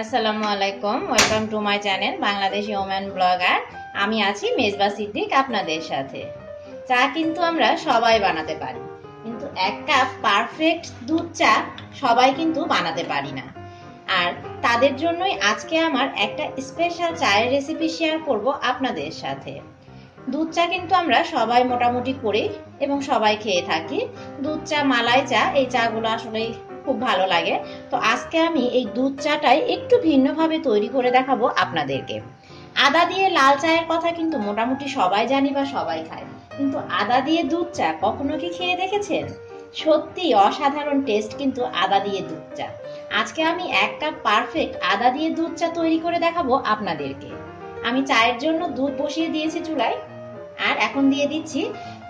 আসসালামু আলাইকুম welcome to my channel Bangladeshi woman blogger আমি আছি মেজবা সিদ্দিক আপনাদের সাথে। চা কিন্তু আমরা সবাই বানাতে পারি। কিন্তু এক কাপ পারফেক্ট দুধ চা সবাই কিন্তু বানাতে পারি না। আর তাদের জন্যই আজকে আমার একটা স্পেশাল চায়ের রেসিপি শেয়ার করব আপনাদের সাথে। দুধ চা কিন্তু আমরা সবাই মোটামুটি করি এবং সবাই খেয়ে থাকি। দুধ চা, মালাই চা, এই চাগুলো আসলে খুব ভালো লাগে। তো আজকে আমি এই দুধ চাটাই একটু ভিন্নভাবে তৈরি করে দেখাবো আপনাদেরকে। আদা দিয়ে লাল চায়ের কথা কিন্তু মোটামুটি সবাই জানি বা সবাই খায়। কিন্তু আদা দিয়ে দুধ চা কখনো কি খেয়ে দেখেছেন? সত্যি অসাধারণ টেস্ট কিন্তু আদা দিয়ে দুধ চা। আজকে আমি এক কাপ পারফেক্ট আদা দিয়ে দুধ চা তৈরি করে দেখাবো আপনাদেরকে। আমি চায়ের জন্য দুধ বসিয়ে দিয়েছি চুলায়। আর এখন দিয়ে দিচ্ছি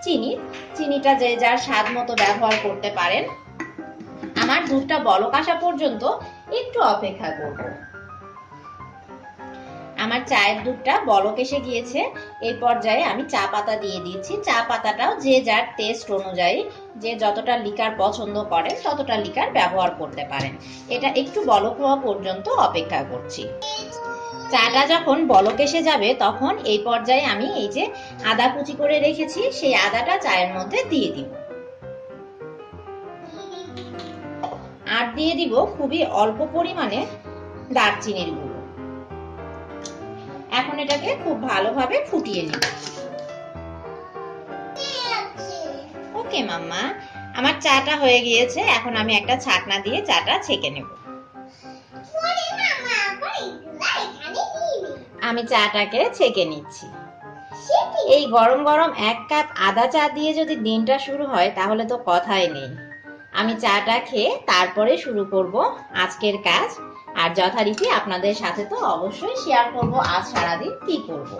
চিনি। চিনিটা যে যার স্বাদ মতো ব্যবহার করতে পারেন। আমার দুধটা বলক আসা পর্যন্ত একটু অপেক্ষা করব। আমার চায়ের দুধটা বলক এসে গিয়েছে। এই পর্যায়ে আমি চা পাতা দিয়ে দিচ্ছি। চা পাতাটাও যে যার টেস্ট অনুযায়ী, যে যতটা লিকার পছন্দ করে, ততটা লিকার ব্যবহার করতে পারেন। এটা একটু বলক হওয়া পর্যন্ত অপেক্ষা করছি। চাটা যখন বলক এসে যাবে, তখন এই পর্যায়ে আমি এই যে আদা কুচি করে রেখেছি, সেই আদাটা চায়ের মধ্যে দিয়ে দিব। আর দিয়ে দিব খুবই অল্প পরিমাণে দারচিনির গুঁড়ো। এখন এটাকে খুব ভালোভাবে ফুটিয়ে নিব। ওকে মাম্মা। আমার চাটা হয়ে গিয়েছে এখন আমি একটা ছাকনা দিয়ে চাটা ছেঁকে নেব। আমি চাটাকে ছেঁকে নিচ্ছি। এই গরম গরম এক কাপ আদা চা দিয়ে যদি দিনটা শুরু হয় তাহলে তো কথাই নেই। আমি চাটা খেয়ে তারপরে শুরু করব আজকের কাজ। আর যথারীতি আপনাদের সাথে তো অবশ্যই শেয়ার করব আজ সারাদিন কি করব।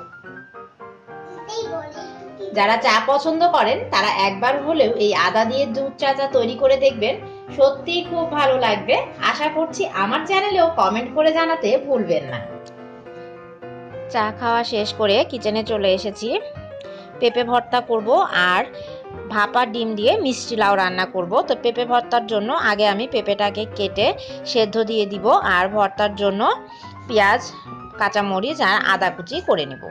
যারা চা পছন্দ করেন, তারা একবার হলেও এই আদা দিয়ে দুধ চা চা তৈরি করে দেখবেন। সত্যি খুব ভালো লাগবে। আশা করছি আমার চ্যানেলেও কমেন্ট করে জানাতে ভুলবেন না। চা খাওয়া শেষ করে কিচেনে চলে এসেছি। পেঁপে ভর্তা করব আর ভাপা ডিম দিয়ে মিষ্টি লাউ রান্না করব। তো পেঁপে ভর্তার জন্য আগে আমি পেঁপেটাকে কেটে সেদ্ধ দিয়ে দিব আর ভর্তার জন্য পেঁয়াজ, কাঁচামরিচ আর আদা কুচি করে নেব।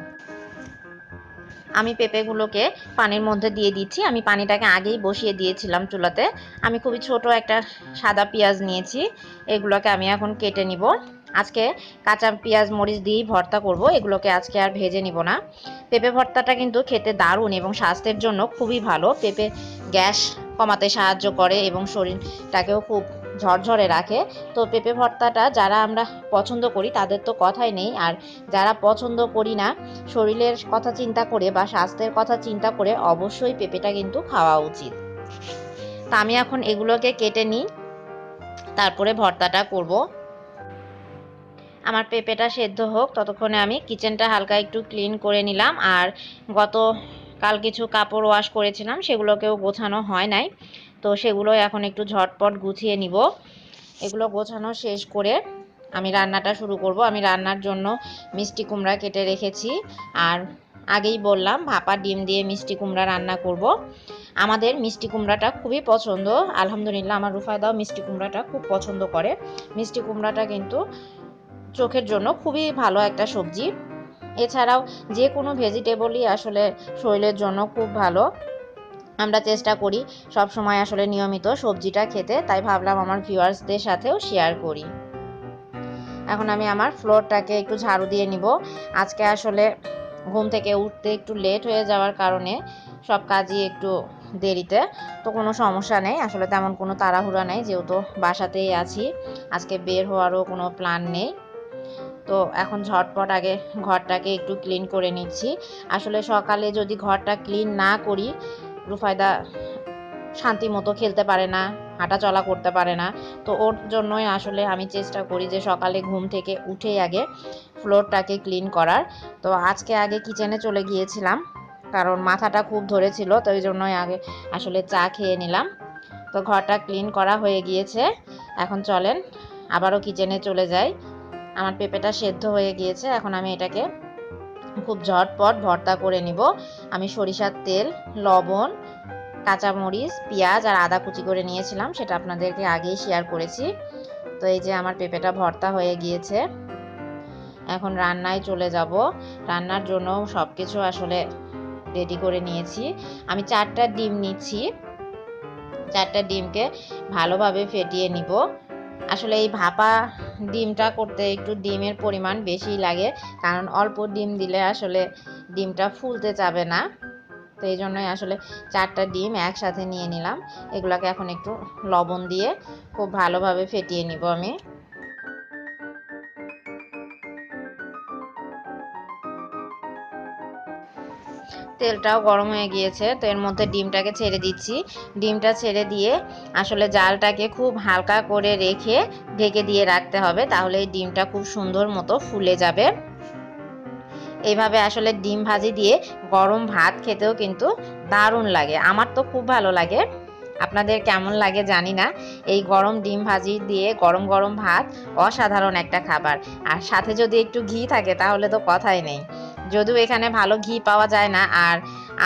আমি পেঁপেগুলোকে পানির মধ্যে দিয়ে দিচ্ছি। আমি পানিটাকে আগেই বসিয়ে দিয়েছিলাম চুলাতে। আমি খুবই ছোট একটা সাদা পেঁয়াজ নিয়েছি। এগুলোকে আমি এখন কেটে নিব। আজকে কাঁচা পেঁয়াজ, মরিচ দিয়েই ভর্তা করব। এগুলোকে আজকে আর ভেজে নিব না। পেঁপে ভর্তাটা কিন্তু খেতে দারুণ এবং স্বাস্থ্যের জন্য খুবই ভালো। পেঁপে গ্যাস কমাতে সাহায্য করে এবং শরীরটাকেও খুব ঝরঝরে রাখে। তো পেঁপে ভর্তাটা যারা আমরা পছন্দ করি, তাদের তো কথাই নেই। আর যারা পছন্দ করি না, শরীরের কথা চিন্তা করে বা স্বাস্থ্যের কথা চিন্তা করে অবশ্যই পেঁপেটা কিন্তু খাওয়া উচিত। তা আমি এখন এগুলোকে কেটে নিই। তারপরে ভর্তাটা করব। আমার পেঁপেটা সেদ্ধ হোক, ততক্ষণে আমি কিচেনটা হালকা একটু ক্লিন করে নিলাম। আর গত কাল কিছু কাপড় ওয়াশ করেছিলাম, সেগুলোকেও গোছানো হয় নাই। তো সেগুলো এখন একটু ঝটপট গুছিয়ে নিব। এগুলো গোছানো শেষ করে আমি রান্নাটা শুরু করব। আমি রান্নার জন্য মিষ্টি কুমড়া কেটে রেখেছি। আর আগেই বললাম, ভাপা ডিম দিয়ে মিষ্টি কুমড়া রান্না করব। আমাদের মিষ্টি কুমড়াটা খুবই পছন্দ। আলহামদুলিল্লাহ, আমার রুফায়দাও মিষ্টি কুমড়াটা খুব পছন্দ করে। মিষ্টি কুমড়াটা কিন্তু চোখের জন্য খুবই ভালো একটা সবজি। এছাড়াও যে কোনো ভেজিটেবলই আসলে শরীরের জন্য খুব ভালো। আমরা চেষ্টা করি সব সময় আসলে নিয়মিত সবজিটা খেতে, তাই ভাবলাম আমার ভিউয়ার্সদের সাথেও শেয়ার করি। এখন আমি আমার ফ্লোরটাকে একটু ঝাড়ু দিয়ে নিব। আজকে আসলে ঘুম থেকে উঠতে একটু লেট হয়ে যাওয়ার কারণে সব কাজই একটু দেরিতে, তো কোনো সমস্যা নেই। আসলে তেমন কোনো তাড়াহুড়া নেই, যেহেতু বাসাতেই আছি। আজকে বের হওয়ারও কোনো প্ল্যান নেই। তো এখন ঝটপট আগে ঘরটাকে একটু ক্লিন করে নিচ্ছি। আসলে সকালে যদি ঘরটা ক্লিন না করি, রুফায়দা শান্তি মতো খেলতে পারে না হাঁটা চলা করতে পারে না। তো ওর জন্যই আসলে আমি চেষ্টা করি যে সকালে ঘুম থেকে উঠেই আগে ফ্লোরটাকে ক্লিন করার। তো আজকে আগে কিচেনে চলে গিয়েছিলাম, কারণ মাথাটা খুব ধরেছিল, তো ওই জন্যই আগে আসলে চা খেয়ে নিলাম। তো ঘরটা ক্লিন করা হয়ে গিয়েছে। এখন চলেন, আবারও কিচেনে চলে যাই। আমার পেঁপেটা সেদ্ধ হয়ে গিয়েছে, এখন আমি এটাকে খুব ঝটপট ভর্তা করে নিব। আমি সরিষার তেল, লবণ, কাঁচামরিচ, পেঁয়াজ আর আদা কুচি করে নিয়েছিলাম, সেটা আপনাদেরকে আগেই শেয়ার করেছি। তো এই যে আমার পেঁপেটা ভর্তা হয়ে গিয়েছে, এখন রান্নায় চলে যাব। রান্নার জন্য সব কিছু আসলে রেডি করে নিয়েছি। আমি চারটা ডিম নিচ্ছি, চারটা ডিমকে ভালোভাবে ফেটিয়ে নিব। আসলে এই ভাপা ডিমটা করতে একটু ডিমের পরিমাণ বেশি লাগে, কারণ অল্প ডিম দিলে আসলে ডিমটা ফুলতে যাবে না। তো এই জন্যই আসলে চারটা ডিম একসাথে নিয়ে নিলাম। এগুলোকে এখন একটু লবণ দিয়ে খুব ভালোভাবে ফেটিয়ে নিব আমি। তেলটাও গরম হয়ে গিয়েছে, তো এর মধ্যে ডিমটাকে ছেড়ে দিচ্ছি। ডিমটা ছেড়ে দিয়ে আসলে জালটাকে খুব হালকা করে রেখে ঢেকে দিয়ে রাখতে হবে, তাহলে এই ডিমটা খুব সুন্দর মতো ফুলে যাবে। এইভাবে আসলে ডিম ভাজি দিয়ে গরম ভাত খেতেও কিন্তু দারুণ লাগে, আমার তো খুব ভালো লাগে। আপনাদের কেমন লাগে জানি না, এই গরম ডিম ভাজি দিয়ে গরম গরম ভাত অসাধারণ একটা খাবার। আর সাথে যদি একটু ঘি থাকে তাহলে তো কথাই নেই। যদিও এখানে ভালো ঘি পাওয়া যায় না, আর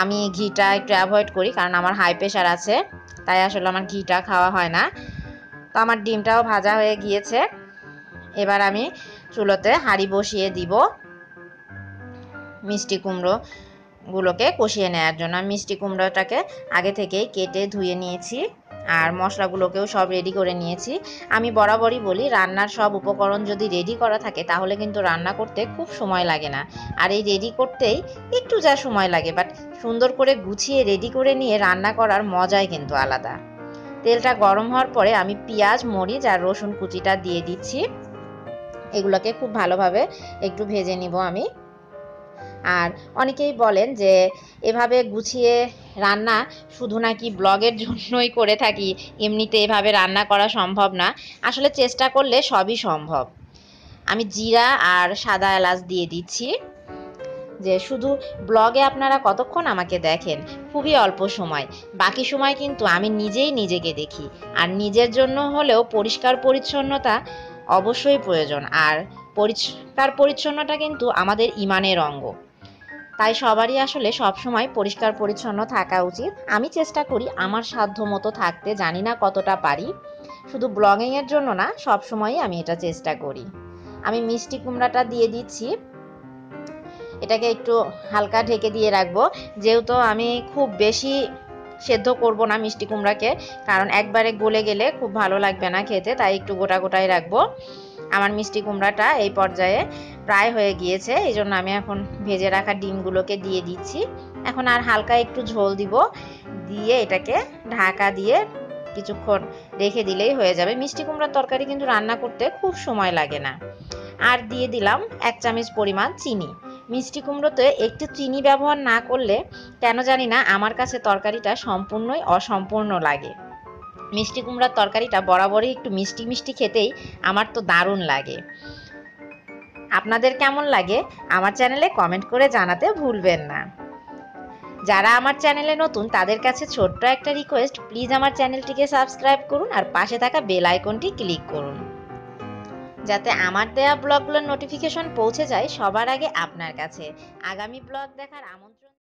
আমি ঘিটা একটু অ্যাভয়েড করি কারণ আমার হাই প্রেশার আছে, তাই আসলে আমার ঘিটা খাওয়া হয় না। তো আমার ডিমটাও ভাজা হয়ে গিয়েছে। এবার আমি চুলোতে হাঁড়ি বসিয়ে দিব মিষ্টি কুমড়ো গুলোকে কষিয়ে নেওয়ার জন্য। মিষ্টি কুমড়োটাকে আগে থেকেই কেটে ধুয়ে নিয়েছি। আর মশলাগুলোকেও সব রেডি করে নিয়েছি। আমি বরাবরই বলি, রান্নার সব উপকরণ যদি রেডি করা থাকে, তাহলে কিন্তু রান্না করতে খুব সময় লাগে না। আর এই রেডি করতেই একটু যা সময় লাগে বাট সুন্দর করে গুছিয়ে রেডি করে নিয়ে রান্না করার মজাই কিন্তু আলাদা। তেলটা গরম হওয়ার পরে আমি পেঁয়াজ, মরিচ আর রসুন কুচিটা দিয়ে দিচ্ছি। এগুলোকে খুব ভালোভাবে একটু ভেজে নিব আমি। আর অনেকেই বলেন যে, এভাবে গুছিয়ে রান্না শুধু নাকি ব্লগের জন্যই করে থাকি, এমনিতে এভাবে রান্না করা সম্ভব না। আসলে চেষ্টা করলে সবই সম্ভব। আমি জিরা আর সাদা এলাচ দিয়ে দিচ্ছি। যে শুধু ব্লগে আপনারা কতক্ষণ আমাকে দেখেন, খুবই অল্প সময়। বাকি সময় কিন্তু আমি নিজেই নিজেকে দেখি। আর নিজের জন্য হলেও পরিষ্কার পরিচ্ছন্নতা অবশ্যই প্রয়োজন। আর পরিষ্কার পরিচ্ছন্নতা কিন্তু আমাদের ইমানের অঙ্গ। তাই সবারই আসলে সবসময় পরিষ্কার পরিচ্ছন্ন থাকা উচিত। আমি চেষ্টা করি আমার সাধ্য মতো থাকতে, জানি না কতটা পারি। শুধু ব্লগিংয়ের জন্য না, সবসময়ই আমি এটা চেষ্টা করি। আমি মিষ্টি কুমড়াটা দিয়ে দিচ্ছি। এটাকে একটু হালকা ঢেকে দিয়ে রাখব। যেহেতু আমি খুব বেশি সেদ্ধ করব না মিষ্টি কুমড়াকে, কারণ একবারে গলে গেলে খুব ভালো লাগবে না খেতে, তাই একটু গোটা গোটাই রাখব। আমার মিষ্টি কুমড়াটা এই পর্যায়ে প্রায় হয়ে গিয়েছে, এই জন্য আমি এখন ভেজে রাখা ডিমগুলোকে দিয়ে দিচ্ছি। এখন আর হালকা একটু ঝোল দিব, দিয়ে এটাকে ঢাকা দিয়ে কিছুক্ষণ রেখে দিলেই হয়ে যাবে। মিষ্টি কুমড়ার তরকারি কিন্তু রান্না করতে খুব সময় লাগে না। আর দিয়ে দিলাম এক চামচ পরিমাণ চিনি। মিষ্টি কুমড়োতে একটু চিনি ব্যবহার না করলে কেন জানি না, আমার কাছে তরকারিটা সম্পূর্ণই অসম্পূর্ণ লাগে। মিষ্টি কুমড়ার তরকারিটা বরাবরই একটু মিষ্টি মিষ্টি খেতেই আমার তো দারুণ লাগে। আপনাদের কেমন লাগে? আমার চ্যানেলে কমেন্ট করে জানাতে ভুলবেন না। যারা আমার চ্যানেলে নতুন, তাদের কাছে ছোট্ট একটা রিকোয়েস্ট প্লিজ আমার চ্যানেলটিকে সাবস্ক্রাইব করুন আর পাশে থাকা বেল আইকনটি ক্লিক করুন। যাতে আমার দেয়া ব্লগগুলোর নোটিফিকেশন পৌঁছে যায় সবার আগে আপনার কাছে। আগামী ব্লগ দেখার আমন্ত্রণ